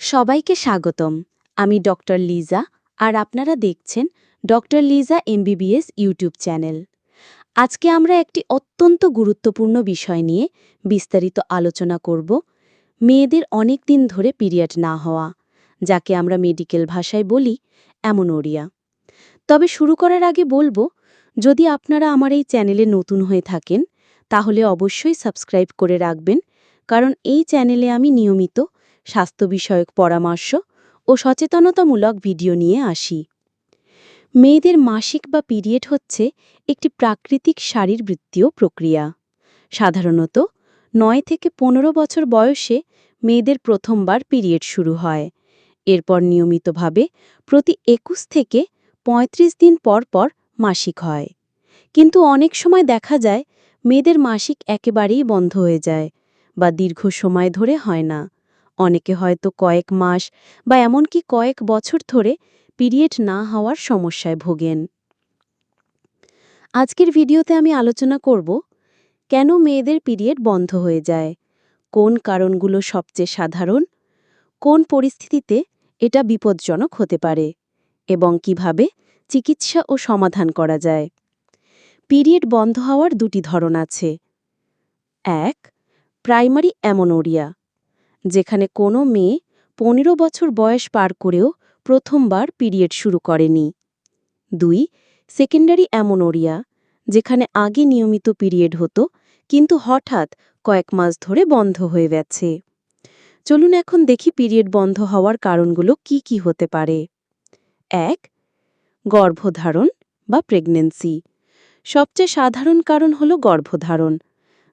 সবাইকে স্বাগতম। আমি ডক্টর লিজা আর আপনারা দেখছেন doctor Liza MBBS YouTube channel. আজকে আমরা একটি অত্যন্ত গুরুত্বপূর্ণ বিষয় নিয়ে বিস্তারিত আলোচনা করব, মেয়েদের অনেক দিন ধরে পিরিয়ড না হওয়া, যাকে আমরা মেডিকেল ভাষায় বলি অ্যামোনোরিয়া। তবে শুরু করার আগে বলব, যদি আপনারা আমার এই চ্যানেলে নতুন হয়ে থাকেন, তাহলে অবশ্যই সাবস্ক্রাইব করে রাখবেন, কারণ এই চ্যানেলে আমি নিয়মিত স্বাস্থ্য বিষয়ক পরামর্শ ও সচেতনতামূলক ভিডিও নিয়ে আসি। মেয়েদের মাসিক বা পিরিয়ড হচ্ছে একটি প্রাকৃতিক শারীরবৃত্তীয় প্রক্রিয়া। সাধারণত নয় থেকে পনেরো বছর বয়সে মেয়েদের প্রথমবার পিরিয়ড শুরু হয়। এরপর নিয়মিতভাবে প্রতি একুশ থেকে ৩৫ দিন পর পর মাসিক হয়। কিন্তু অনেক সময় দেখা যায় মেয়েদের মাসিক একেবারেই বন্ধ হয়ে যায় বা দীর্ঘ সময় ধরে হয় না। অনেকে হয়তো কয়েক মাস বা এমনকি কয়েক বছর ধরে পিরিয়ড না হওয়ার সমস্যায় ভোগেন। আজকের ভিডিওতে আমি আলোচনা করব, কেন মেয়েদের পিরিয়ড বন্ধ হয়ে যায়? কোন কারণগুলো সবচেয়ে সাধারণ? কোন পরিস্থিতিতে এটা বিপজ্জনক হতে পারে? এবং কীভাবে চিকিৎসা ও সমাধান করা যায়? পিরিয়ড বন্ধ হওয়ার দুটি ধরন আছে। এক, প্রাইমারি অ্যামোনোরিয়া। যেখানে কোনো মেয়ে পনেরো বছর বয়স পার করেও প্রথমবার পিরিয়ড শুরু করেনি। দুই, সেকেন্ডারি অ্যামোনোরিয়া, যেখানে আগে নিয়মিত পিরিয়ড হতো, কিন্তু হঠাৎ কয়েক মাস ধরে বন্ধ হয়ে গেছে। চলুন এখন দেখি পিরিয়ড বন্ধ হওয়ার কারণগুলো কি কি হতে পারে। এক, গর্ভধারণ বা প্রেগন্যান্সি সবচেয়ে সাধারণ কারণ হল গর্ভধারণ।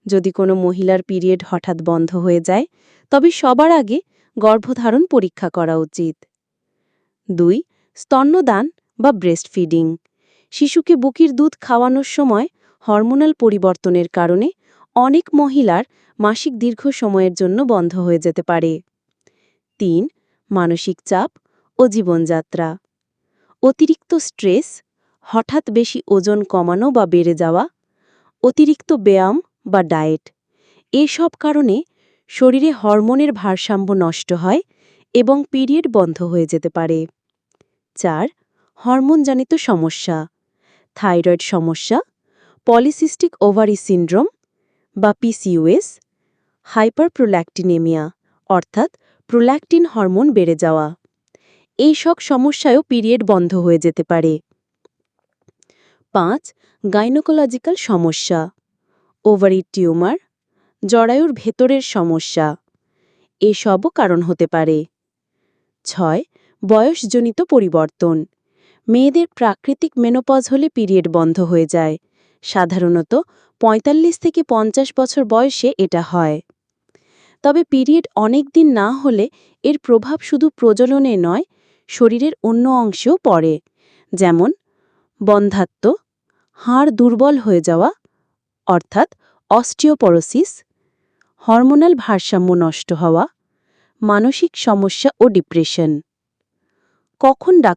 যদি কোনো মহিলার পিরিয়ড হঠাৎ বন্ধ হয়ে যায়, তবে সবার আগে গর্ভধারণ পরীক্ষা করা উচিত। দুই, স্তন্যদান বা ব্রেস্ট ফিডিং শিশুকে বুকির দুধ খাওয়ানোর সময় হরমোনাল পরিবর্তনের কারণে অনেক মহিলার মাসিক দীর্ঘ সময়ের জন্য বন্ধ হয়ে যেতে পারে। তিন, মানসিক চাপ ও জীবনযাত্রা। অতিরিক্ত স্ট্রেস, হঠাৎ বেশি ওজন কমানো বা বেড়ে যাওয়া, অতিরিক্ত ব্যায়াম বা ডায়েট। এসব কারণে শরীরে হরমোনের ভারসাম্য নষ্ট হয় এবং পিরিয়ড বন্ধ হয়ে যেতে পারে। চার, হরমোনজনিত সমস্যা। থাইরয়েড সমস্যা, পলিসিস্টিক ওভারি সিন্ড্রোম বা পিসিওএস হাইপারপ্রোল্যাক্টিনেমিয়া, অর্থাৎ প্রোল্যাক্টিন হরমোন বেড়ে যাওয়া। এই সব সমস্যায়ও পিরিয়ড বন্ধ হয়ে যেতে পারে। পাঁচ, গাইনোকোলজিক্যাল সমস্যা। ওভারি টিউমার, জরায়ুর ভেতরের সমস্যা, এসবও কারণ হতে পারে। ছয়, বয়সজনিত পরিবর্তন। মেয়েদের প্রাকৃতিক মেনোপজ হলে পিরিয়ড বন্ধ হয়ে যায়। সাধারণত ৪৫ থেকে পঞ্চাশ বছর বয়সে এটা হয়। তবে পিরিয়ড অনেক দিন না হলে এর প্রভাব শুধু প্রজননে নয়, শরীরের অন্য অংশেও পড়ে। যেমন বন্ধাত্ম, হাড় দুর্বল হয়ে যাওয়া অর্থাৎ অস্টিওপরোসিস হরমোনাল ভারসাম্য নষ্ট হওয়া মানসিক সমস্যা ও ডিপ্রেশন। কখন ডাক্তার